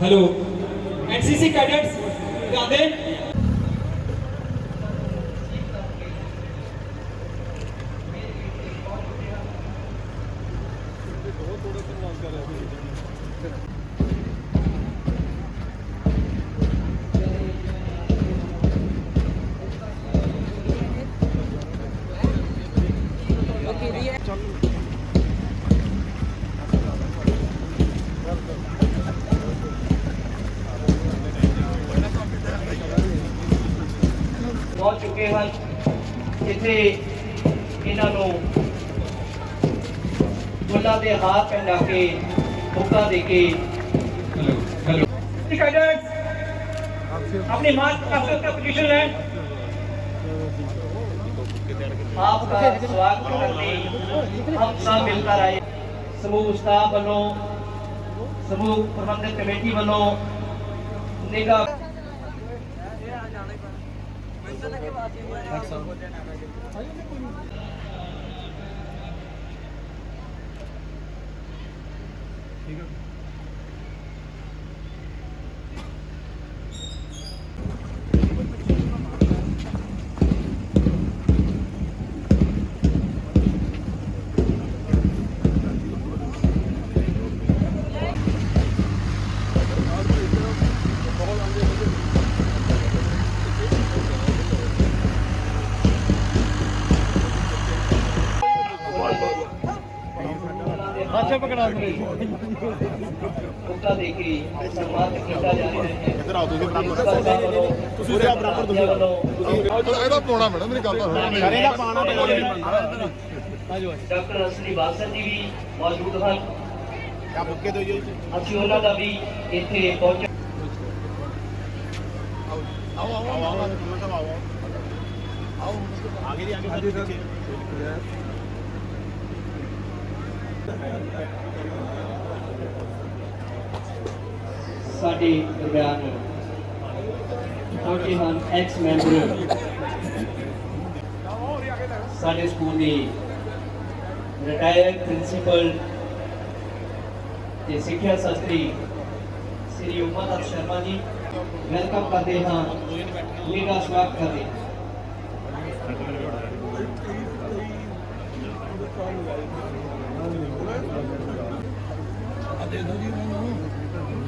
hello ncc cadets raden ਇੱਥੇ ਇਹਨਾਂ ਨੂੰ ਫੁੱਲਾਂ ਦੇ ਹਾਰ ਪਹਿਨਾ ਕੇ ਮੁੱਕਾ ਦੇ ਕੇ हेलो कैडेट्स अपनी मार्च काफिल का पोजीशन लें आपका स्वागत करने हम सब मिलकर आए समूह स्टाफ ਵੱਲੋਂ ਸਮੂਹ ਪ੍ਰਬੰਧਕ ਕਮੇਟੀ ਵੱਲੋਂ ਨਿਗਾਹ ਅੱਛਾ ਦੇ ਕੇ ਸਨਮਾਨਿਤ ਕੀਤਾ ਜਾ ਰਿਹਾ ਹੈ। ਇੱਧਰ ਆਓ ਤੁਸੀਂ ਬਰਾਬਰ। ਤੁਸੀਂ ਉਰੇ ਬਰਾਬਰ ਤੁਸੀਂ ਇਹਦਾ ਪਾਉਣਾ ਮੈਡਮ ਮੇਰੀ ਗੱਲ ਤਾਂ। ਸੁਣੋ ਕਰੇ ਦਾ ਪਾਣਾ। ਆਜੋ ਡਾਕਟਰ ਅਸਲੀ ਬਾਸਰ ਜੀ ਵੀ ਮੌਜੂਦ ਹਨ। ਆ ਬੁੱਕੇ ਦੋ ਜੀ। ਅਸੀਂ ਉਹਨਾਂ ਦਾ ਵੀ ਇੱਥੇ ਪਹੁੰਚ। ਆਓ ਆਓ ਆਓ ਆਓ ਆਓ ਆਓ। ਆਓ ਆਗੇ ਦੀ ਆਗੇ ਸਰ ਸਾਡੇ ਦਰਮਿਆਨ ਪਹੁੰਚੇ ਹਨ ਐਕਸ ਮੈਂਬਰ ਸਾਡੇ ਸਕੂਲ ਦੇ ਰਿਟਾਇਰਡ ਪ੍ਰਿੰਸੀਪਲ ਤੇ ਸਿੱਖਿਆ ਸ਼ਾਸਤਰੀ ਸ੍ਰੀ ਉਮਾ ਸ਼ਰਮਾ ਜੀ ਵੈਲਕਮ ਕਰਦੇ ਹਾਂ। ਮੇਰਾ ਸਵਾਗਤ ਕਰਦੇ ਹਾਂ।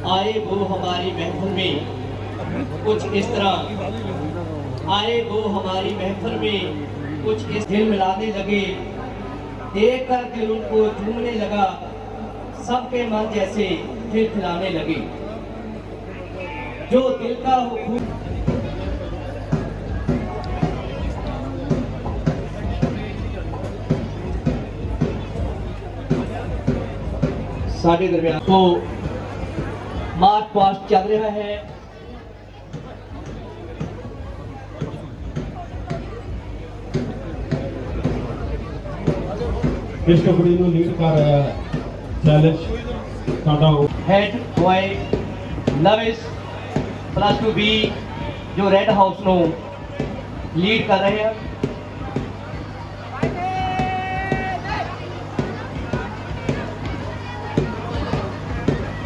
आए वो हमारी महफिल में। कुछ इस तरह। आए वो हमारी महफिल में कुछ इस दिल मिलाने लगे। देख कर दिल उनको झूमने लगा। सबके मन जैसे खिल खिलाने लगे। जो दिल का हो हुकूम साढ़े दरमियान। तो ਤੋਂ ਮਾਰਚ ਪਾਸਟ ਚੱਲ ਰਿਹਾ ਹੈ ਇਸ ਟੁਕੜੀ ਨੂੰ ਲੀਡ ਕਰ ਰਿਹਾ ਹੈ ਚੈਲੰਜ ਸਾਡਾ ਉਹ head boy Lavish plus 2 B ਜੋ ਰੈੱਡ ਹਾਊਸ ਨੂੰ ਲੀਡ ਕਰ ਰਹੇ ਹਨ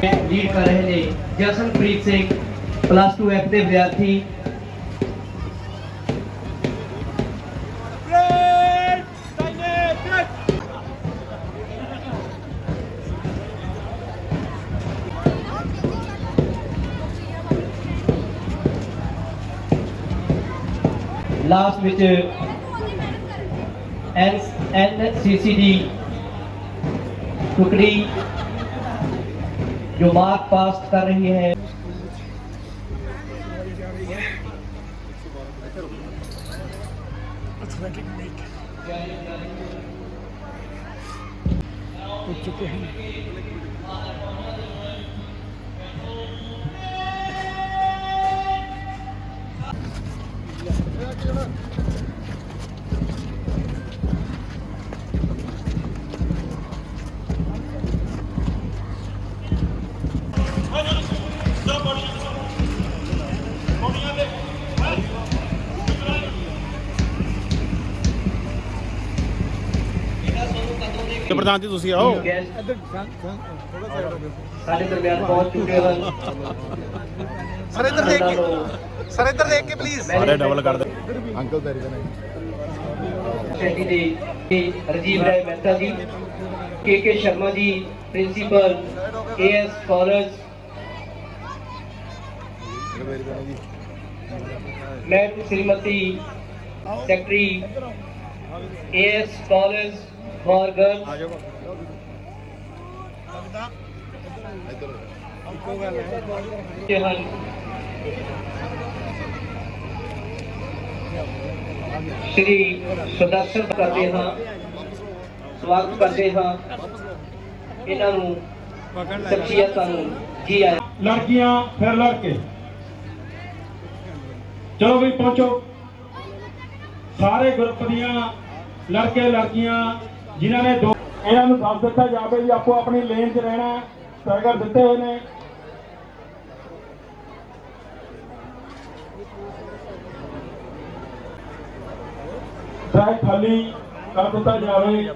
ਲੀਡ ਕਰ ਰਹੇ ਨੇ ਜਸਨਪ੍ਰੀਤ ਸਿੰਘ ਪਲੱਸ 2 ਐਫ ਦੇ ਵਿਦਿਆਰਥੀ ਲਾਸਟ ਵਿੱਚ ਐਨ ਐਨ ਸੀ ਸੀ ਡੀ ਟੁਕੜੀ जो मार्क पास कर रही है चुके हैं Thank you. ਪ੍ਰਧਾਨ ਜੀ ਤੁਸੀਂ ਆਓ। ਗੈਸਟ ਇੱਧਰ ਥੋੜਾ ਸਾਈਡ ਹੋ ਗਿਆ ਸਾਡੇ ਦਰਮਿਆਨ ਪਹੁੰਚ ਚੁੱਕੇ ਹਨ। ਸਰ ਇੱਧਰ ਦੇਖ ਕੇ ਸਰ ਇੱਧਰ ਦੇਖ ਕੇ ਪਲੀਜ਼ ਸਾਰੇ ਡਬਲ ਕਰ ਦੇ। ਅੰਕਲ ਤੇਰੀ ਦਾ ਨਹੀਂ। ਸੋਸਾਇਟੀ ਦੇ ਤੇ ਰਾਜੀਵ ਰਾਏ ਮਹਿਤਾ ਜੀ ਕੇ ਕੇ Sharma ji principal AS college. ਮੈਂ ਸ਼੍ਰੀਮਤੀ ਸੈਕਟਰੀ ਏਐਸ ਕਾਲਜ ਇੱਧਰ ਹਨ ਸ਼੍ਰੀ ਸੁਦਰਸ਼ਨ ਕਰਦੇ ਹਾਂ। ਸਵਾਗਤ ਕਰਦੇ ਹਾਂ। ਇਹਨਾਂ ਨੂੰ ਸ਼ਖਸੀਅਤਾਂ ਨੂੰ ਜੀ ਆਇਆਂ। ਲੜਕੀਆਂ ਫਿਰ ਲੜਕੇ ਚਲੋ ਵੀ ਪਹੁੰਚੋ। ਸਾਰੇ ਗਰੁੱਪ ਦੀਆਂ ਲੜਕੇ ਲੜਕੀਆਂ ਜਿਨ੍ਹਾਂ ਨੇ ਦੋ ਇਹਨਾਂ ਨੂੰ ਦੱਸ ਦਿੱਤਾ ਜਾਵੇ ਜੀ, ਆਪੋ ਆਪਣੀ ਲੇਨ 'ਚ ਰਹਿਣਾ ਟਾਈਗਰ ਦਿੱਤੇ ਹੋਏ ਨੇ। ਟਰੈਕ ਖਾਲੀ ਕਰ ਦਿੱਤਾ ਜਾਵੇ।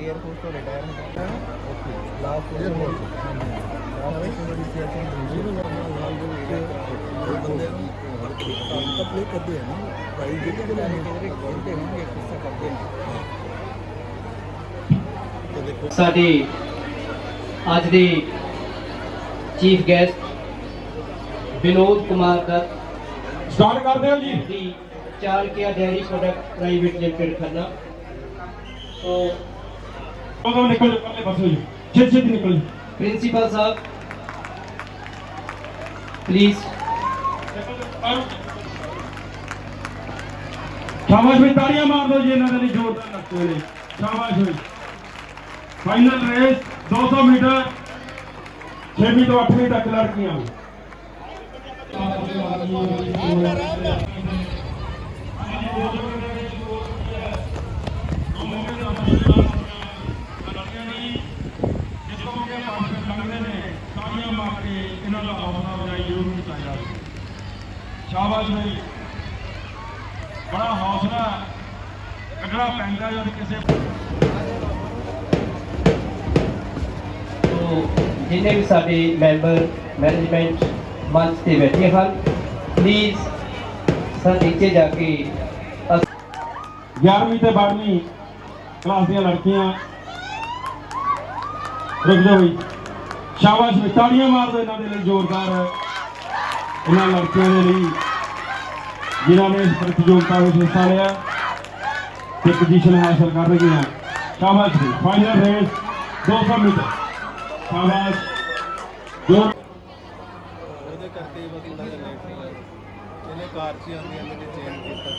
एयरपोर्ट तो रिटायर होता है okay last airport last airport ਤੇ ਦੇਖੋ ਸਾਡੇ ਅੱਜ ਦੇ chief guest Vinod Kumar Dutt start ਕਰਦੇ ਹੋ ji. The Chalukya dairy product private limited Khanna. So ਉਦੋਂ ਨਿਕਲ ਪਰਲੇ ਪਾਸੇ ਜੀ ਛੇਤੀ ਨਿਕਲ ਪ੍ਰਿੰਸੀਪਲ ਸਾਹਿਬ ਪਲੀਜ਼ ਸ਼ਾਬਾਸ਼ ਵੀ ਤਾੜੀਆਂ ਮਾਰ ਦਿਓ ਜੀ ਇਹਨਾਂ ਦੇ ਲਈ ਜ਼ੋਰਦਾਰ ਲੱਗਦੇ ਨੇ ਸ਼ਾਬਾਸ਼ ਹੋਈ ਫਾਈਨਲ ਰੇਸ 200 ਮੀਟਰ 6ਵੀਂ ਤੋਂ 8ਵੀਂ ਤੱਕ ਲੜਕੀਆਂ ਇਹਨਾਂ ਦਾ ਹੌਸਲਾ ਅਫਜ਼ਾਈ ਜ਼ਰੂਰ ਹੋਣੀ ਚਾਹੀਦਾ ਸ਼ਾਬਾਸ਼ ਭਾਈ ਬੜਾ ਹੌਸਲਾ ਕੱਢਣਾ ਪੈਂਦਾ ਜਦ ਕਿਸੇ ਜਿੰਨੇ ਵੀ ਸਾਡੇ ਮੈਂਬਰ ਮੈਨੇਜਮੈਂਟ ਮੰਚ ਤੇ ਬੈਠੇ ਹਨ ਪਲੀਜ਼ ਸਰ ਨੀਚੇ ਜਾ ਕੇ ਅਸ- 11ਵੀਂ ਤੇ 12ਵੀਂ ਕਲਾਸ ਦੀਆਂ ਲੜਕੀਆਂ ਰੁਕ ਜਾਓ ਜੀ ਸ਼ਾਬਾਸ਼ ਤਾੜੀਆਂ ਮਾਰ ਦਿਓ ਇਹਨਾਂ ਦੇ ਲਈ ਜ਼ੋਰਦਾਰ। ਇਹਨਾਂ ਲੜਕੀਆਂ ਦੇ ਲਈ ਜਿਨ੍ਹਾਂ ਨੇ ਇਸ ਪ੍ਰਤੀਯੋਗਤਾ ਵਿੱਚ ਹਿੱਸਾ ਲਿਆ ਤੇ ਪੋਜੀਸ਼ਨ ਹਾਸਲ ਕਰ ਰਹੀਆਂ ਸ਼ਾਬਾਸ਼ ਜੀ ਫਾਈਨਲ ਰੇਸ 200 ਮੀਟਰ ਸ਼ਾਬਾਸ਼ ਜੋਰ ਉਹਦੇ ਕਰਕੇ ਬਸ ਥੋੜਾ ਜਿਹਾ ਲੇਟ ਹੋ ਗਿਆ ਇਹਨੇ ਕਾਰ 'ਚ ਹੀ ਆਉਂਦੀਆਂ ਮੈंने ਚੇਂਜ ਕੀਤਾ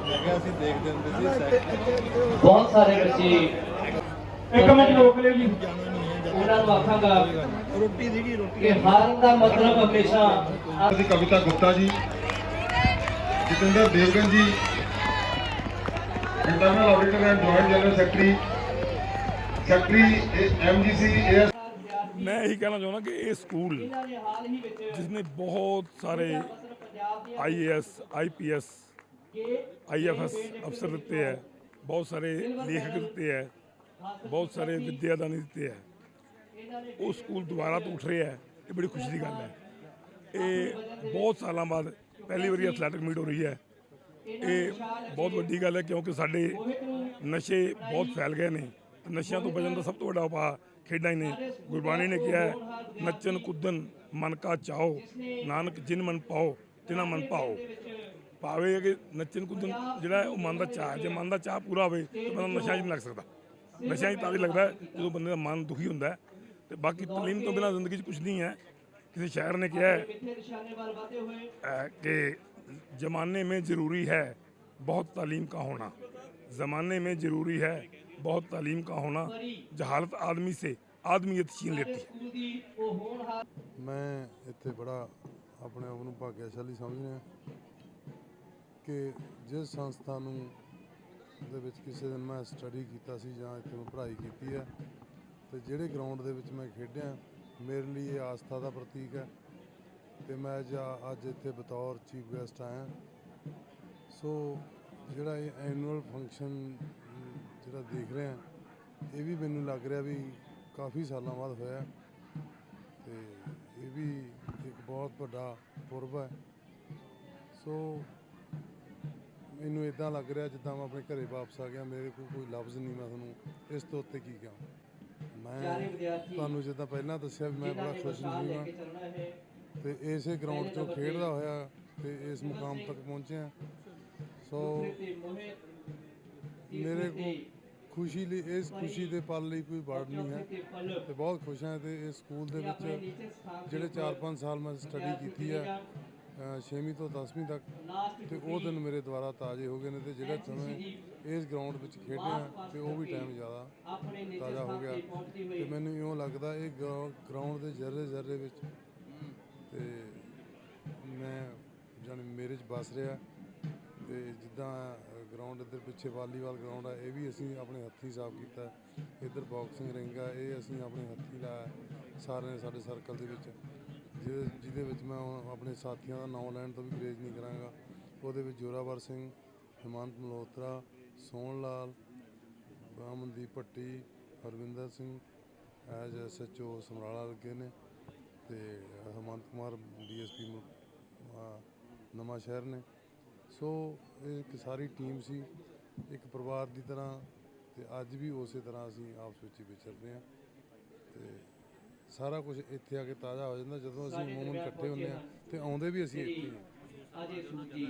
ਮੈਂ ਕਿਹਾ ਅਸੀਂ ਦੇਖਦੇ ਹੁੰਦੇ ਸੀ ਸੈਕਟਰ ਬਹੁਤ ਸਾਰੇ ਬੱਚੇ ਇੱਕ ਮਿੰਟ ਰੋਕ ਲਿਓ ਜੀ ਉਹਨਾਂ ਨੂੰ ਆਖਾਂਗਾ। ਰੋਟੀ ਸੀਗੀ ਰੋਟੀ। ਕਿ ਹਾਰਨ ਦਾ ਮਤਲਬ ਹਮੇਸ਼ਾ ਦੀ ਕਵਿਤਾ Gupta ji Jatinder Devgan ji internal auditor and joint general secretary secretary MGC AS ਮੈਂ ਇਹੀ ਕਹਿਣਾ ਚਾਹੁੰਦਾ ਕਿ ਇਹ ਸਕੂਲ ਜਿਸਨੇ ਬਹੁਤ ਸਾਰੇ ਆਈਏਐਸ ਆਈਪੀਐਸ ਆਈਐਫਐਸ ਅਫਸਰ ਦਿੱਤੇ ਹੈ ਬਹੁਤ ਸਾਰੇ ਲੇਖਕ ਦਿੱਤੇ ਹੈ ਬਹੁਤ ਸਾਰੇ ਵਿਦਿਆਦਾਨੀ ਦਿੱਤੇ ਹੈ। ਉਹ ਸਕੂਲ ਦੁਬਾਰਾ ਤੋਂ ਉੱਠ ਰਿਹਾ ਹੈ ਇਹ ਬੜੀ ਖੁਸ਼ੀ ਦੀ ਗੱਲ ਹੈ। ਇਹ ਬਹੁਤ ਸਾਲਾਂ ਬਾਅਦ ਪਹਿਲੀ ਵਾਰੀ ਐਥਲੈਟਿਕ ਮੀਟ ਹੋ ਰਹੀ ਹੈ। ਇਹ ਬਹੁਤ ਵੱਡੀ ਗੱਲ ਹੈ ਕਿਉਂਕਿ ਸਾਡੇ ਨਸ਼ੇ ਬਹੁਤ ਫੈਲ ਗਏ ਨੇ। ਨਸ਼ਿਆਂ ਤੋਂ ਬਚਣ ਦਾ ਸਭ ਤੋਂ ਵੱਡਾ ਉਪਾਅ ਖੇਡਾਂ ਹੀ ਨੇ। ਗੁਰਬਾਣੀ ਨੇ ਕਿਹਾ ਹੈ, ਨੱਚਨ ਕੁੱਦਨ ਮਨ ਕਾ ਚਾਓ ਨਾਨਕ ਜਿਨ ਮਨ ਪਾਓ ਤਿਨਾ ਮਨ ਪਾਓ। ਭਾਵੇਂ ਹੈ ਕਿ ਨੱਚਨ ਕੁੱਦਨ ਜਿਹੜਾ ਉਹ ਮਨ ਦਾ ਚਾਹ ਹੈ। ਜੇ ਮਨ ਦਾ ਚਾਹ ਪੂਰਾ ਹੋਵੇ ਤਾਂ ਬੰਦਾ ਨਸ਼ਾ 'ਚ ਨਹੀਂ ਲੱਗ ਸਕਦਾ। ਨਸ਼ਾ 'ਚ ਤਾਂ ਹੀ ਲੱਗਦਾ ਜਦੋਂ ਬੰਦੇ ਦਾ ਮਨ ਦੁਖੀ ਹੁੰਦਾ ਤੇ ਬਾਕੀ ਤਾਲੀਮ ਤੋਂ ਬਿਨਾਂ ਜ਼ਿੰਦਗੀ 'ਚ ਕੁਝ ਨਹੀਂ ਹੈ ਕਿਸੇ ਸ਼ਾਇਰ ਨੇ ਕਿਹਾ ਹੈ अ, कि जमाने में ज़रूरी है बहुत तालीम का होना ज़माने में ज़रूरी है बहुत तालीम का होना जहालत आदमी से आदमीयत छीन लेती है ਮੈਂ ਇੱਥੇ ਬੜਾ ਆਪਣੇ ਆਪ ਨੂੰ ਭਾਗਿਆਸ਼ਾਲੀ ਸਮਝ ਰਿਹਾ ਕਿ ਜਿਸ ਸੰਸਥਾ ਨੂੰ ਦੇ ਵਿੱਚ ਕਿਸੇ ਦਿਨ ਮੈਂ ਸਟੱਡੀ ਕੀਤਾ ਸੀ ਜਾਂ ਇੱਥੇ ਮੈਂ ਪੜ੍ਹਾਈ ਕੀਤੀ ਹੈ ਤੇ ਜਿਹੜੇ ਗਰਾਊਂਡ ਦੇ ਵਿੱਚ ਮੈਂ ਖੇਡਿਆ, ਮੇਰੇ ਲਈ ਇਹ ਆਸਥਾ ਦਾ ਪ੍ਰਤੀਕ ਹੈ ਤੇ ਮੈਂ ਅੱਜ ਅੱਜ ਇੱਥੇ ਬਤੌਰ ਚੀਫ ਗੈਸਟ ਆਇਆ। ਸੋ ਜਿਹੜਾ ਇਹ ਐਨੂਅਲ ਫੰਕਸ਼ਨ ਜਿਹੜਾ ਦੇਖ ਰਹੇ ਆ ਇਹ ਵੀ ਮੈਨੂੰ ਲੱਗ ਰਿਹਾ ਵੀ ਕਾਫੀ ਸਾਲਾਂ ਬਾਅਦ ਹੋਇਆ ਤੇ ਇਹ ਵੀ ਇੱਕ ਬਹੁਤ ਵੱਡਾ ਪੁਰਬ ਹੈ। ਸੋ ਮੈਨੂੰ ਇਦਾਂ ਲੱਗ ਰਿਹਾ ਜਿੱਦਾਂ ਮੈਂ ਆਪਣੇ ਘਰੇ ਵਾਪਸ ਆ ਗਿਆ, ਮੇਰੇ ਕੋਲ ਕੋਈ ਲਫ਼ਜ਼ ਨਹੀਂ, ਮੈਂ ਤੁਹਾਨੂੰ ਇਸ ਤੋਂ ਉੱਤੇ ਕੀ ਕਹਾਂ। ਚਾਰੇ ਮੈਂ ਵਿਦਿਆਰਥੀ ਤੁਹਾਨੂੰ ਜਿੱਦਾਂ ਪਹਿਲਾਂ ਦੱਸਿਆ ਵੀ ਮੈਂ ਬੜਾ ਖੁਸ਼ ਹਾਂ। ਕੇ ਤੇ ਇਸੇ ਗਰਾਊਂਡ 'ਚੋਂ ਖੇਡਦਾ ਹੋਇਆ ਤੇ ਇਸ ਮੁਕਾਮ ਤੱਕ ਪਹੁੰਚਿਆ। ਸੋ ਮੇਰੇ ਕੋਲ ਖੁਸ਼ੀ ਲਈ ਇਸ ਖੁਸ਼ੀ ਦੇ ਪਲ ਲਈ ਕੋਈ ਵਰਡ ਨਹੀਂ ਹੈ। ਤੇ ਬਹੁਤ ਖੁਸ਼ ਹਾਂ ਤੇ ਇਸ ਸਕੂਲ ਦੇ ਵਿੱਚ ਜਿਹੜੇ 4-5 ਸਾਲ ਮੈਂ ਸਟੱਡੀ ਕੀਤੀ ਹੈ 6ਵੀਂ ਤੋਂ 10ਵੀਂ ਤੱਕ ਲਾਸਟ ਤੇ ਉਹ ਦਿਨ ਮੇਰੇ ਦੁਆਰਾ ਤਾਜ਼ੇ ਹੋ ਗਏ ਨੇ ਤੇ ਜਿਹੜਾ ਸਮੇਂ ਇਸ ਗਰਾਊਂਡ ਵਿੱਚ ਖੇਡਿਆ ਆ ਤੇ ਉਹ ਵੀ ਟਾਈਮ ਜ਼ਿਆਦਾ ਤਾਜ਼ਾ ਹੋ ਗਿਆ। ਤੇ ਮੈਨੂੰ ਇਉਂ ਲੱਗਦਾ ਇਹ ਗਰਾਊਂਡ ਦੇ ਜ਼ਰਰੇ ਜ਼ਰਰੇ ਵਿੱਚ ਤੇ ਮੈਂ ਜਾਣੀ ਮੇਰੇ ਚ ਬਸ ਰਿਹਾ ਤੇ ਜਿੱਦਾਂ ਗਰਾਊਂਡ ਇੱਧਰ ਪਿੱਛੇ ਵਾਲੀਬਾਲ ਗਰਾਊਂਡ ਆ, ਇਹ ਵੀ ਅਸੀਂ ਆਪਣੇ ਹੱਥੀਂ ਸਾਫ਼ ਕੀਤਾ। ਇੱਧਰ ਬਾਕਸਿੰਗ ਰਿੰਗ ਆ, ਇਹ ਅਸੀਂ ਆਪਣੇ ਹੱਥੀਂ ਲਾਇਆ। ਸਾਰਿਆਂ ਨੇ ਸਾਡੇ ਸਰਕਲ ਦੇ ਵਿੱਚ। ਜਿਹਦੇ ਜਿਹਦੇ ਵਿੱਚ ਮੈਂ ਹੁਣ ਆਪਣੇ ਸਾਥੀਆਂ ਦਾ ਨਾਮ ਲੈਣ ਤੋਂ ਵੀ ਗਰੇਜ ਨਹੀਂ ਕਰਾਂਗਾ, ਉਹਦੇ ਵਿੱਚ ਜੋਰਾਵਰ ਸਿੰਘ, ਹਿਮੰਤ ਮਲਹੋਤਰਾ, ਸੋਹਣ ਲਾਲ ਅਮਨਦੀਪ ਭੱਟੀ, ਹਰਵਿੰਦਰ ਸਿੰਘ, ਐਜ ਐਸਐਚਓ ਸਮਰਾਲਾ ਲੱਗੇ ਨੇ ਤੇ ਹੇਮੰਤ ਕੁਮਾਰ ਡੀਐਸਪੀ ਨਵਾਂ ਸ਼ਹਿਰ ਨੇ। ਸੋ ਇਹ ਇੱਕ ਸਾਰੀ ਟੀਮ ਸੀ, ਇੱਕ ਪਰਿਵਾਰ ਦੀ ਤਰ੍ਹਾਂ ਤੇ ਅੱਜ ਵੀ ਉਸੇ ਤਰ੍ਹਾਂ ਅਸੀਂ ਆਪਸ ਵਿੱਚ ਹੀ ਵਿਚਰਦੇ ਹਾਂ ਤੇ ਸਾਰਾ ਕੁਝ ਇੱਥੇ ਆ ਕੇ ਤਾਜ਼ਾ ਹੋ ਜਾਂਦਾ ਜਦੋਂ ਅਸੀਂ ਮੂਮਨ ਇਕੱਠੇ ਹੁੰਦੇ ਆ ਤੇ ਆਉਂਦੇ ਵੀ ਅਸੀਂ ਇੱਥੇ ਹੀ ਹਾਂ। ਅਜੇ ਸੂਜੀ